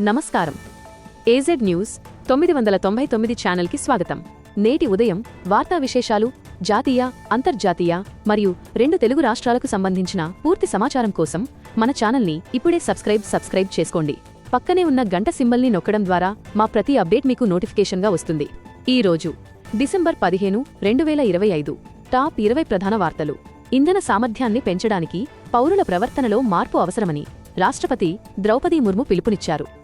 నమస్కారం. AZ news తొమ్మిది వందల తొంభై తొమ్మిది ఛానల్కి స్వాగతం. నేటి ఉదయం వార్తా విశేషాలు జాతీయ అంతర్జాతీయ మరియు రెండు తెలుగు రాష్ట్రాలకు సంబంధించిన పూర్తి సమాచారం కోసం మన ఛానల్ని ఇప్పుడే సబ్స్క్రైబ్ సబ్స్క్రైబ్ చేసుకోండి. పక్కనే ఉన్న గంట సింబల్ని నొక్కడం ద్వారా మా ప్రతి అప్డేట్ మీకు నోటిఫికేషన్గా వస్తుంది. ఈ రోజు డిసెంబర్ పదిహేను రెండు వేల ఇరవై ఐదు టాప్ ఇరవై ప్రధాన వార్తలు. ఇంధన సామర్థ్యాన్ని పెంచడానికి పౌరుల ప్రవర్తనలో మార్పు అవసరమని రాష్ట్రపతి ద్రౌపదీ ముర్ము పిలుపునిచ్చారు.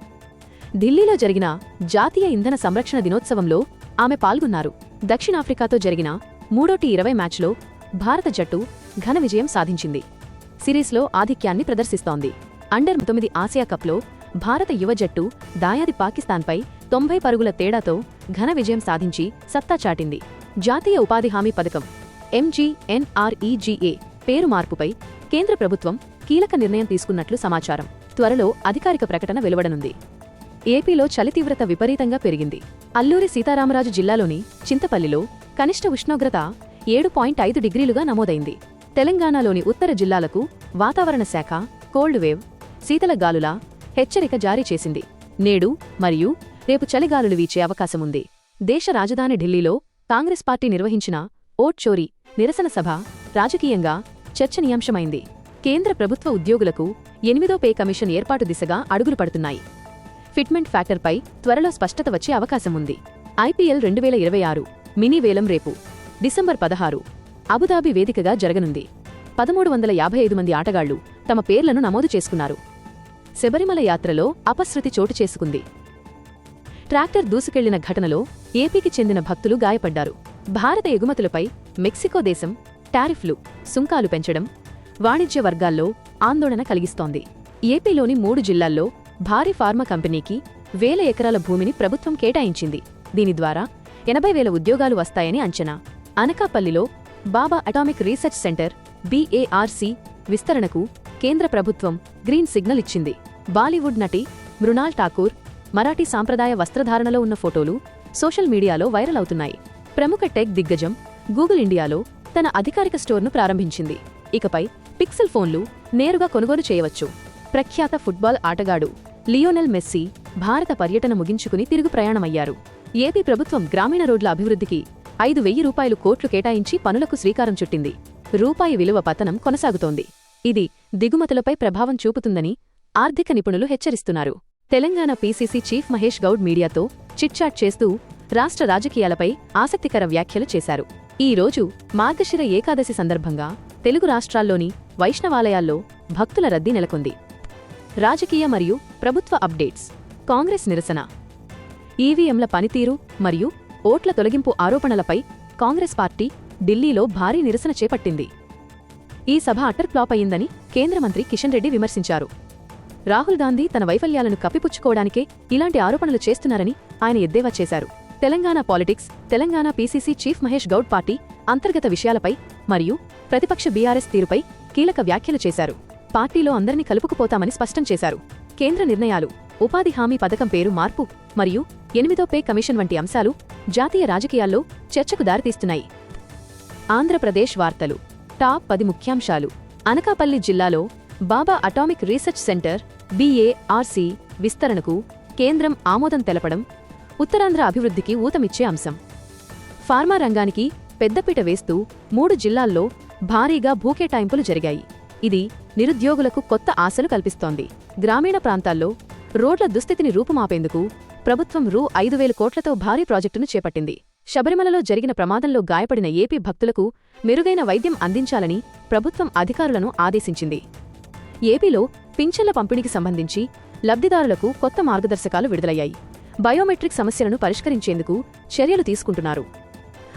ఢిల్లీలో జరిగిన జాతీయ ఇంధన సంరక్షణ దినోత్సవంలో ఆమె పాల్గొన్నారు. దక్షిణాఫ్రికాతో జరిగిన మూడోటి ఇరవై మ్యాచ్లో భారత జట్టు ఘన విజయం సాధించింది. సిరీస్లో ఆధిక్యాన్ని ప్రదర్శిస్తోంది. అండర్ తొమ్మిది ఆసియా కప్లో భారత యువ జట్టు దాయాది పాకిస్తాన్పై తొంభై పరుగుల తేడాతో ఘన విజయం సాధించి సత్తా చాటింది. జాతీయ ఉపాధి హామీ పథకం ఎంజీఎన్ఆర్ఈజీఏ పేరు మార్పుపై కేంద్ర ప్రభుత్వం కీలక నిర్ణయం తీసుకున్నట్లు సమాచారం. త్వరలో అధికారిక ప్రకటన వెలువడనుంది. ఏపీలో చలి తీవ్రత విపరీతంగా పెరిగింది. అల్లూరి సీతారామరాజు జిల్లాలోని చింతపల్లిలో కనిష్ట ఉష్ణోగ్రత ఏడు పాయింట్ ఐదు డిగ్రీలుగా నమోదైంది. తెలంగాణలోని ఉత్తర జిల్లాలకు వాతావరణ శాఖ కోల్డ్ వేవ్ శీతల గాలుల హెచ్చరిక జారీ చేసింది. నేడు మరియు రేపు చలిగాలులు వీచే అవకాశముంది దేశ రాజధాని ఢిల్లీలో కాంగ్రెస్ పార్టీ నిర్వహించిన ఓట్ చోరీ నిరసన సభ రాజకీయంగా చర్చనీయాంశమైంది. కేంద్ర ప్రభుత్వ ఉద్యోగులకు ఎనిమిదో పే కమిషన్ ఏర్పాటు దిశగా అడుగులు పడుతున్నాయి. ఫిట్మెంట్ ఫ్యాక్టర్పై త్వరలో స్పష్టత వచ్చే అవకాశం ఉంది. ఐపీఎల్ రెండు వేల ఇరవై ఆరు మినీ వేలం రేపు డిసెంబర్ పదహారు అబుదాబి వేదికగా జరగనుంది. పదమూడు వందల యాభై ఐదు మంది ఆటగాళ్ళు తమ పేర్లను నమోదు చేసుకున్నారు. శబరిమల యాత్రలో అపశృతి చోటు చేసుకుంది. ట్రాక్టర్ దూసుకెళ్ళిన ఘటనలో ఏపీకి చెందిన భక్తులు గాయపడ్డారు. భారత ఎగుమతులపై మెక్సికో దేశం టారిఫ్లు సుంకాలు పెంచడం వాణిజ్య వర్గాల్లో ఆందోళన కలిగిస్తోంది. ఏపీలోని మూడు జిల్లాల్లో భారీ ఫార్మా కంపెనీకి వేల ఎకరాల భూమిని ప్రభుత్వం కేటాయించింది. దీని ద్వారా ఎనభై వేల ఉద్యోగాలు వస్తాయని అంచనా. అనకాపల్లిలో Bhabha atomic research centre BARC విస్తరణకు కేంద్ర ప్రభుత్వం గ్రీన్ సిగ్నల్ ఇచ్చింది. బాలీవుడ్ నటి మృణాల్ ఠాకూర్ మరాఠీ సాంప్రదాయ వస్త్రధారణలో ఉన్న ఫోటోలు సోషల్ మీడియాలో వైరల్ అవుతున్నాయి. ప్రముఖ టెక్ దిగ్గజం గూగుల్ ఇండియాలో తన అధికారిక స్టోర్ను ప్రారంభించింది. ఇకపై పిక్సెల్ ఫోన్లు నేరుగా కొనుగోలు చేయవచ్చు. ప్రఖ్యాత ఫుట్బాల్ ఆటగాడు లియోనెల్ మెస్సీ భారత పర్యటన ముగించుకుని తిరుగు ప్రయాణమయ్యారు. ఏపీ ప్రభుత్వం గ్రామీణ రోడ్ల అభివృద్ధికి ఐదు వెయ్యి రూపాయలు కోట్లు కేటాయించి పనులకు శ్రీకారం చుట్టింది. రూపాయి విలువ పతనం కొనసాగుతోంది. ఇది దిగుమతులపై ప్రభావం చూపుతుందని ఆర్థిక నిపుణులు హెచ్చరిస్తున్నారు. తెలంగాణ పీసీసీ చీఫ్ మహేష్ గౌడ్ మీడియాతో చిట్చాట్ చేస్తూ రాష్ట్ర రాజకీయాలపై ఆసక్తికర వ్యాఖ్యలు చేశారు. ఈ రోజు మార్గశిర ఏకాదశి సందర్భంగా తెలుగు రాష్ట్రాల్లోని వైష్ణవాలయాల్లో భక్తుల రద్దీ నెలకొంది. రాజకీయ మరియు ప్రభుత్వ అప్డేట్స్. కాంగ్రెస్ నిరసన. ఈవీఎంల పనితీరు మరియు ఓట్ల తొలగింపు ఆరోపణలపై కాంగ్రెస్ పార్టీ ఢిల్లీలో భారీ నిరసన చేపట్టింది. ఈ సభ అటర్ ఫ్లాప్ అయిందని కేంద్ర మంత్రి కిషన్ రెడ్డి విమర్శించారు. రాహుల్ గాంధీ తన వైఫల్యాలను కప్పిపుచ్చుకోవడానికే ఇలాంటి ఆరోపణలు చేస్తున్నారని ఆయన ఎద్దేవా చేశారు. Telangana politics Telangana PCC chief Mahesh Goud party అంతర్గత విషయాలపై మరియు ప్రతిపక్ష బీఆర్ఎస్ తీరుపై కీలక వ్యాఖ్యలు చేశారు. పార్టీలో అందరినీ కలుపుకుపోతామని స్పష్టం చేశారు. కేంద్ర నిర్ణయాలు ఉపాధి హామీ పథకం పేరు మార్పు మరియు ఎనిమిదో పే కమిషన్ వంటి అంశాలు జాతీయ రాజకీయాల్లో చర్చకు దారితీస్తున్నాయి. ఆంధ్రప్రదేశ్ వార్తలు టాప్ పది ముఖ్యాంశాలు. అనకాపల్లి జిల్లాలో Bhabha atomic research centre BARC విస్తరణకు కేంద్రం ఆమోదం తెలపడం ఉత్తరాంధ్ర అభివృద్ధికి ఊతమిచ్చే అంశం. ఫార్మా రంగానికి పెద్దపీట వేస్తూ మూడు జిల్లాల్లో భారీగా భూకేటాయింపులు జరిగాయి. ఇది నిరుద్యోగులకు కొత్త ఆశలు కల్పిస్తోంది. గ్రామీణ ప్రాంతాల్లో రోడ్ల దుస్థితిని రూపుమాపేందుకు ప్రభుత్వం రూ. ఐదు వేల కోట్లతో భారీ ప్రాజెక్టును చేపట్టింది. శబరిమలలో జరిగిన ప్రమాదంలో గాయపడిన ఏపీ భక్తులకు మెరుగైన వైద్యం అందించాలని ప్రభుత్వం అధికారులను ఆదేశించింది. ఏపీలో పింఛన్ల పంపిణీకి సంబంధించి లబ్ధిదారులకు కొత్త మార్గదర్శకాలు విడుదలయ్యాయి. బయోమెట్రిక్ సమస్యలను పరిష్కరించేందుకు చర్యలు తీసుకుంటున్నారు.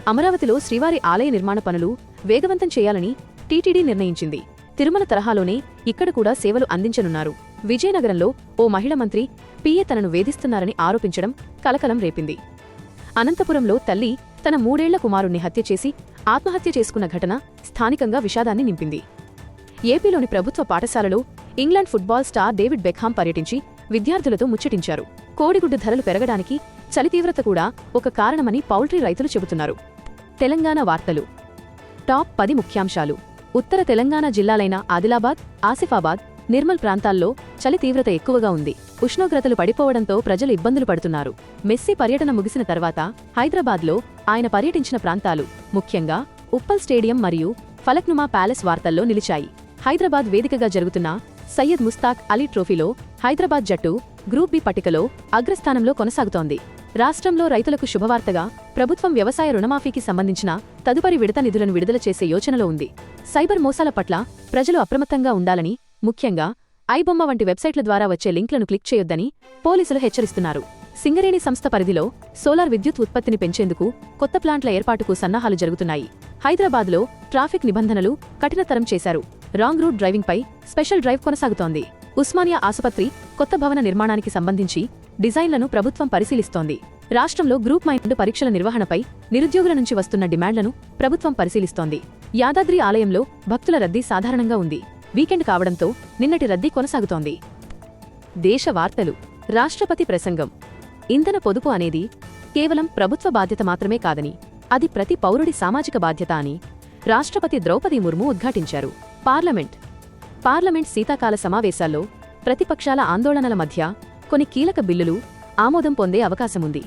అమరావతిలో శ్రీవారి ఆలయ నిర్మాణ పనులు వేగవంతం చేయాలని టీటీడీ నిర్ణయించింది. తిరుమల తరహాలోనే ఇక్కడ కూడా సేవలు అందించనున్నారు. విజయనగరంలో ఓ మహిళ మంత్రి పిఏ తనను వేధిస్తున్నారని ఆరోపించడం కలకలం రేపింది. అనంతపురంలో తల్లి తన మూడేళ్ళ కుమారుణ్ణి హత్య చేసి ఆత్మహత్య చేసుకున్న ఘటన స్థానికంగా విషాదాన్ని నింపింది. ఏపీలోని ప్రభుత్వ పాఠశాలలో England football star David Beckham పర్యటించి విద్యార్థులతో ముచ్చటించారు. కోడిగుడ్డు ధరలు పెరగడానికి చలి తీవ్రత కూడా ఒక కారణమని పౌల్ట్రీ రైతులు చెబుతున్నారు. తెలంగాణ వార్తలు. టాప్ పది ముఖ్యాంశాలు. ఉత్తర తెలంగాణ జిల్లాలైన ఆదిలాబాద్ ఆసిఫాబాద్ నిర్మల్ ప్రాంతాల్లో చలి తీవ్రత ఎక్కువగా ఉంది. ఉష్ణోగ్రతలు పడిపోవడంతో ప్రజలు ఇబ్బందులు పడుతున్నారు. మెస్సీ పర్యటన ముగిసిన తర్వాత హైదరాబాద్లో ఆయన పర్యటించిన ప్రాంతాలు ముఖ్యంగా ఉప్పల్ స్టేడియం మరియు ఫలక్నుమా ప్యాలెస్ వార్తల్లో నిలిచాయి. హైదరాబాద్ వేదికగా జరుగుతున్న సయ్యద్ ముస్తాక్ అలీ ట్రోఫీలో హైదరాబాద్ జట్టు గ్రూప్ బి పట్టికలో అగ్రస్థానంలో కొనసాగుతోంది. రాష్ట్రంలో రైతులకు శుభవార్తగా ప్రభుత్వం వ్యవసాయ రుణమాఫీకి సంబంధించిన తదుపరి విడత నిధులను విడుదల చేసే యోచనలో ఉంది. సైబర్ మోసాల పట్ల ప్రజలు అప్రమత్తంగా ఉండాలని ముఖ్యంగా ఐబొమ్మ వంటి వెబ్సైట్ల ద్వారా వచ్చే లింక్లను క్లిక్ చేయొద్దని పోలీసులు హెచ్చరిస్తున్నారు. సింగరేణి సంస్థ పరిధిలో సోలార్ విద్యుత్ ఉత్పత్తిని పెంచేందుకు కొత్త ప్లాంట్ల ఏర్పాటుకు సన్నాహాలు జరుగుతున్నాయి. హైదరాబాద్లో ట్రాఫిక్ నిబంధనలు కఠినతరం చేశారు. రాంగ్ రూట్ డ్రైవింగ్పై స్పెషల్ డ్రైవ్ కొనసాగుతోంది. ఉస్మానియా ఆసుపత్రి కొత్త భవన నిర్మాణానికి సంబంధించి డిజైన్లను ప్రభుత్వం పరిశీలిస్తోంది. రాష్ట్రంలో గ్రూప్ మైండ్ పరీక్షల నిర్వహణపై నిరుద్యోగుల నుంచి వస్తున్న డిమాండ్లను ప్రభుత్వం పరిశీలిస్తోంది. యాదాద్రి ఆలయంలో భక్తుల రద్దీ సాధారణంగా ఉంది. వీకెండ్ కావడంతో నిన్నటి రద్దీ కొనసాగుతోంది. దేశ వార్తలు రాష్ట్రపతి ప్రసంగం. ఇంధన పొదుపు అనేది కేవలం ప్రభుత్వ బాధ్యత మాత్రమే కాదని అది ప్రతి పౌరుడి సామాజిక బాధ్యత అని రాష్ట్రపతి ద్రౌపది ముర్ము ఉద్ఘాటించారు. పార్లమెంట్. పార్లమెంట్ శీతాకాల సమావేశాల్లో ప్రతిపక్షాల ఆందోళనల మధ్య కొన్ని కీలక బిల్లులు ఆమోదం పొందే అవకాశముంది.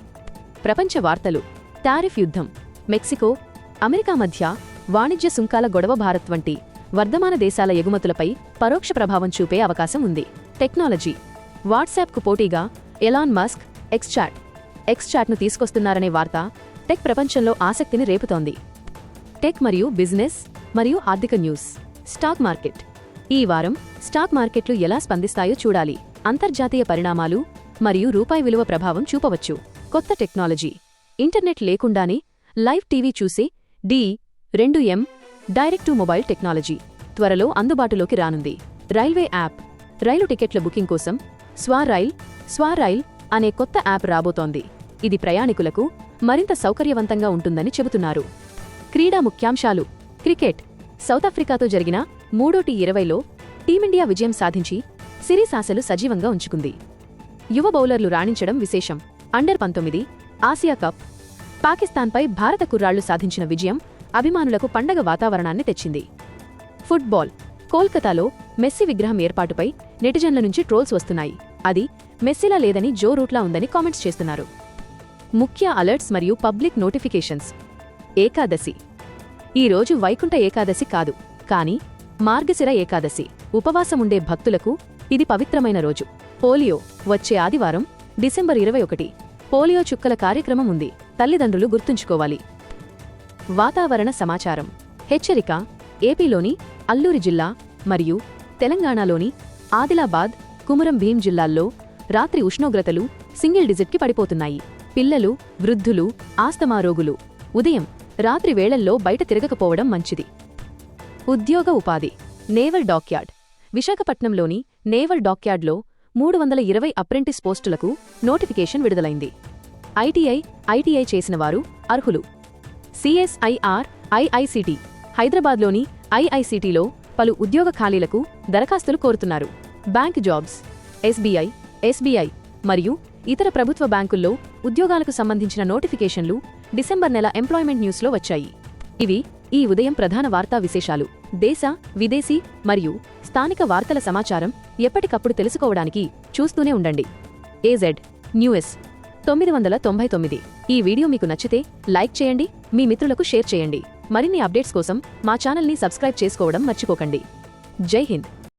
ప్రపంచ వార్తలు టారిఫ్ యుద్ధం మెక్సికో అమెరికా మధ్య వాణిజ్య సుంకాల గొడవ భారత్ వంటి వర్ధమాన దేశాల ఎగుమతులపై పరోక్ష ప్రభావం చూపే అవకాశం ఉంది. టెక్నాలజీ వాట్సాప్కు పోటీగా ఎలాన్ మస్క్ ఎక్స్చాట్ ఎక్స్చాట్ను తీసుకొస్తున్నారనే వార్త టెక్ ప్రపంచంలో ఆసక్తిని రేపుతోంది. టెక్ మరియు బిజినెస్ మరియు ఆర్థిక న్యూస్ స్టాక్ మార్కెట్. ఈ వారం స్టాక్ మార్కెట్లు ఎలా స్పందిస్తాయో చూడాలి. అంతర్జాతీయ పరిణామాలు మరియు రూపాయి విలువ ప్రభావం చూపవచ్చు. కొత్త టెక్నాలజీ. ఇంటర్నెట్ లేకుండానే లైవ్ టీవీ చూసే డి రెండు M direct to mobile technology త్వరలో అందుబాటులోకి రానుంది. రైల్వే యాప్ రైలు టికెట్ల బుకింగ్ కోసం స్వారైల్ స్వారైల్ అనే కొత్త యాప్ రాబోతోంది. ఇది ప్రయాణికులకు మరింత సౌకర్యవంతంగా ఉంటుందని చెబుతున్నారు. క్రీడా ముఖ్యాంశాలు. క్రికెట్. సౌతాఫ్రికాతో జరిగిన మూడో టీ ఇరవైలో టీమిండియా విజయం సాధించి సిరీస్ ఆశలు సజీవంగా ఉంచుకుంది. యువ బౌలర్లు రాణించడం విశేషం. అండర్ పంతొమ్మిది ఆసియా కప్. పాకిస్తాన్పై భారత కుర్రాళ్ళు సాధించిన విజయం అభిమానులకు పండగ వాతావరణాన్ని తెచ్చింది. ఫుట్బాల్. కోల్కతాలో మెస్సీ విగ్రహం ఏర్పాటుపై నెటిజన్ల నుంచి ట్రోల్స్ వస్తున్నాయి. అది మెస్సీలా లేదని జో రూట్లా ఉందని కామెంట్స్ చేస్తున్నారు. ముఖ్య అలర్ట్స్ మరియు పబ్లిక్ నోటిఫికేషన్స్. ఏకాదశి. ఈ రోజు వైకుంఠ ఏకాదశి కాదు. కాని మార్గశిర ఏకాదశి. ఉపవాసముండే భక్తులకు ఇది పవిత్రమైన రోజు. పోలియో వచ్చే ఆదివారం డిసెంబర్ ఇరవై ఒకటి. పోలియో చుక్కల కార్యక్రమం ఉంది. తల్లిదండ్రులు గుర్తుంచుకోవాలి. వాతావరణ సమాచారం. హెచ్చరిక ఏపీలోని అల్లూరి జిల్లా మరియు తెలంగాణలోని ఆదిలాబాద్ కుమురం భీం జిల్లాల్లో రాత్రి ఉష్ణోగ్రతలు సింగిల్ డిజిట్కి పడిపోతున్నాయి. పిల్లలు వృద్ధులు ఆస్తమా రోగులు. ఉదయం రాత్రి వేళల్లో బయట తిరగకపోవడం మంచిది. ఉద్యోగ ఉపాధి. Naval dockyard. విశాఖపట్నంలోని నేవల్ డాక్యార్డ్లో మూడు వందల ఇరవై అప్రెంటిస్ పోస్టులకు నోటిఫికేషన్ విడుదలైంది. ఐటీఐ ఐటీఐ చేసిన వారు అర్హులు. సిఎస్ఐఆర్ ఐఐసిటి హైదరాబాద్లోని ఐఐసిటిలో పలు ఉద్యోగ ఖాళీలకు దరఖాస్తులు కోరుతున్నారు. బ్యాంక్ జాబ్స్ ఎస్బీఐ ఎస్బీఐ మరియు ఇతర ప్రభుత్వ బ్యాంకుల్లో ఉద్యోగాలకు సంబంధించిన నోటిఫికేషన్లు డిసెంబర్ నెల ఎంప్లాయ్మెంట్ న్యూస్లో వచ్చాయి. ఇవి ఈ ఉదయం ప్రధాన వార్తా విశేషాలు. దేశ విదేశీ మరియు స్థానిక వార్తల సమాచారం ఎప్పటికప్పుడు తెలుసుకోవడానికి చూస్తూనే ఉండండి. ఏజెడ్ న్యూఎస్ తొమ్మిది వందల తొంభై తొమ్మిది. ఈ వీడియో మీకు నచ్చితే లైక్ చేయండి మీ మిత్రులకు షేర్ చేయండి. మరిన్ని అప్డేట్స్ కోసం మా ఛానల్ని సబ్స్క్రైబ్ చేసుకోవడం మర్చిపోకండి. జై హింద్.